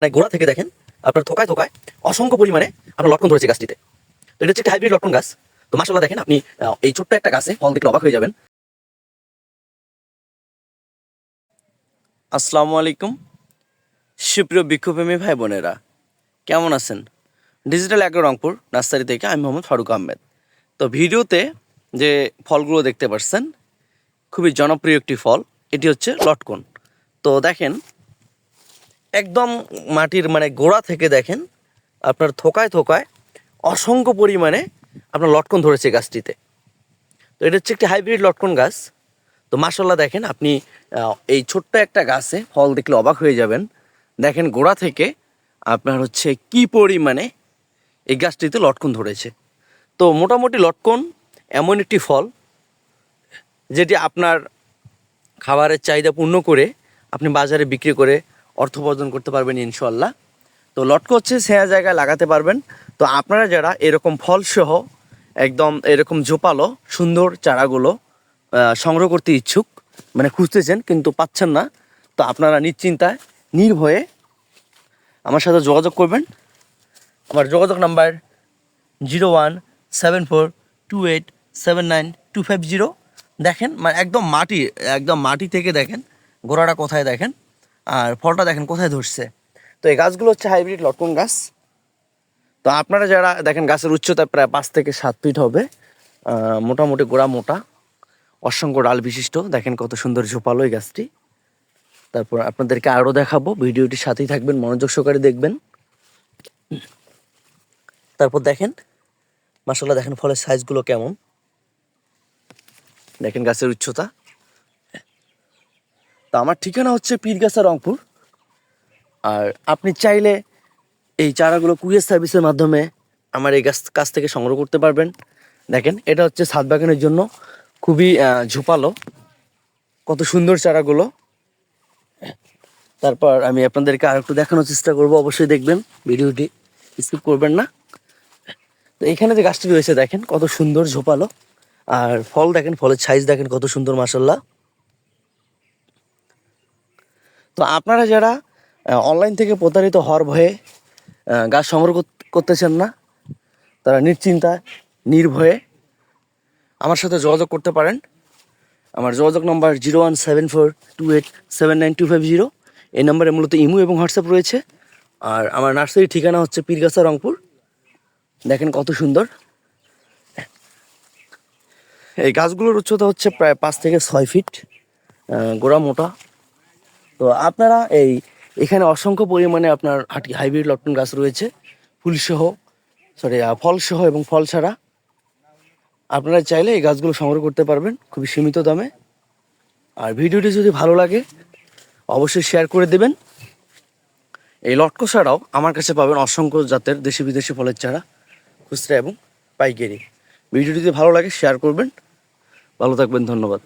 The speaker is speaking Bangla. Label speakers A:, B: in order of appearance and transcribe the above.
A: মানে গোড়া থেকে দেখেন, আপনার থোকায় থোকায় অসংখ্য পরিমাণে আপনার লটকন ধরেছে গাছটিতে। তো এটা হচ্ছে একটা হাইব্রিড লটকন গাছ। তো মাসাল্লাহ দেখেন, আপনি এই ছোট্ট একটা গাছে ফল দেখলে অবাক হয়ে যাবেন।
B: আসসালামু আলাইকুম। সুপ্রিয় বৃক্ষপ্রেমী ভাই বোনেরা কেমন আছেন? ডিজিটাল অ্যাগ্রো রংপুর, নার্সারি থেকে আমি মোহাম্মদ ফারুক আহমেদ। তো ভিডিওতে যে ফলগুলো দেখতে পাচ্ছেন, খুবই জনপ্রিয় একটি ফল, এটি হচ্ছে লটকন। তো দেখেন একদম মাটির মানে গোড়া থেকে দেখেন আপনার থোকায় থোকায় অসংখ্য পরিমাণে আপনার লটকন ধরেছে গাছটিতে। তো এটা হচ্ছে একটি হাইব্রিড লটকন গাছ। তো মাসাল্লাহ দেখেন আপনি এই ছোট্ট একটা গাছে ফল দেখলে অবাক হয়ে যাবেন। দেখেন গোড়া থেকে আপনার হচ্ছে কি পরিমাণে এই গাছটিতে লটকন ধরেছে। তো মোটামুটি লটকন এমন একটি ফল যেটি আপনার খাবারের চাহিদা পূর্ণ করে আপনি বাজারে বিক্রি করে অর্থ উপার্জন করতে পারবেন ইনশাল্লাহ তো লটকো হচ্ছে সেয়া জায়গায় লাগাতে পারবেন। তো আপনারা যারা এরকম ফলসহ, একদম এরকম জোপালো সুন্দর চারাগুলো সংগ্রহ করতে ইচ্ছুক মানে খুঁজতেছেন কিন্তু পাচ্ছেন না, তো আপনারা নিশ্চিন্তায়, নির্ভয়ে আমার সাথে যোগাযোগ করবেন। আমার যোগাযোগ number zero one seven four two eight seven nine two five zero. দেখেন মানে একদম মাটি একদম মাটি থেকে দেখেন, গোড়াটা কোথায় দেখেন। আর ফলটা দেখেন কোথায় ধরছে। তো এই গাছগুলো হচ্ছে হাইব্রিড লটকন গাছ। তো আপনারা যারা দেখেন গাছের উচ্চতা প্রায় পাঁচ থেকে সাত ফিট হবে মোটামুটি গোড়া মোটা, অসংখ্য ডাল বিশিষ্ট, দেখেন কত সুন্দর ঝোপালো এই গাছটি। তারপর আপনাদেরকে আরও দেখাবো ভিডিওটির সাথেই থাকবেন, মনোযোগ সহকারে দেখবেন। তারপর দেখেন মাসাল্লাহ দেখেন ফলের সাইজগুলো কেমন। দেখেন গাছের উচ্চতা। তো আমার ঠিকানা হচ্ছে পীরগাছা রংপুর। আর আপনি চাইলে এই চারাগুলো কুরিয়ার সার্ভিসের মাধ্যমে আমার এই গাছ কাছ থেকে সংগ্রহ করতে পারবেন। দেখেন, এটা হচ্ছে ছাদ বাগানের জন্য খুবই ঝোপালো। কত সুন্দর চারাগুলো। তারপর আমি আপনাদেরকে আর একটু দেখানোর চেষ্টা করব, অবশ্যই দেখবেন ভিডিওটি স্কিপ করবেন না। তো এখানে যে গাছটি রয়েছে, দেখেন, কত সুন্দর ঝোপালো। আর ফল দেখেন, ফলের সাইজ দেখেন, কত সুন্দর মাসাল্লাহ তো আপনারা যারা অনলাইন থেকে প্রতারিত হওয়ার ভয়ে গাছ সংগ্রহ কর- করতেছেন না, তারা নিশ্চিন্তায়, নির্ভয়ে আমার সাথে যোগাযোগ করতে পারেন। আমার যোগাযোগ number zero one seven four two eight seven nine two five zero এই নম্বরে মূলত ইমো এবং হোয়াটসঅ্যাপ রয়েছে। আর আমার নার্সারির ঠিকানা হচ্ছে পীরগাছা রংপুর। দেখেন কত সুন্দর। এই গাছগুলোর উচ্চতা হচ্ছে প্রায় পাঁচ থেকে ছয় ফিট। গোড়া মোটা। তো আপনারা এই, এখানে অসংখ্য পরিমাণে আপনার হাটি হাইব্রিড লটকন গাছ রয়েছে। ফুলসহ সরি ফলসহ এবং ফল ছাড়া। আপনারা চাইলে এই গাছগুলো সংগ্রহ করতে পারবেন খুবই সীমিত দামে। আর ভিডিওটি যদি ভালো লাগে, অবশ্যই শেয়ার করে দেবেন। এই লটকো ছাড়াও আমার কাছে পাবেন অসংখ্য জাতের দেশি বিদেশি ফলের চারা, খুচরা এবং পাইকারি। ভিডিওটি যদি ভালো লাগে শেয়ার করবেন। ভালো থাকবেন, ধন্যবাদ।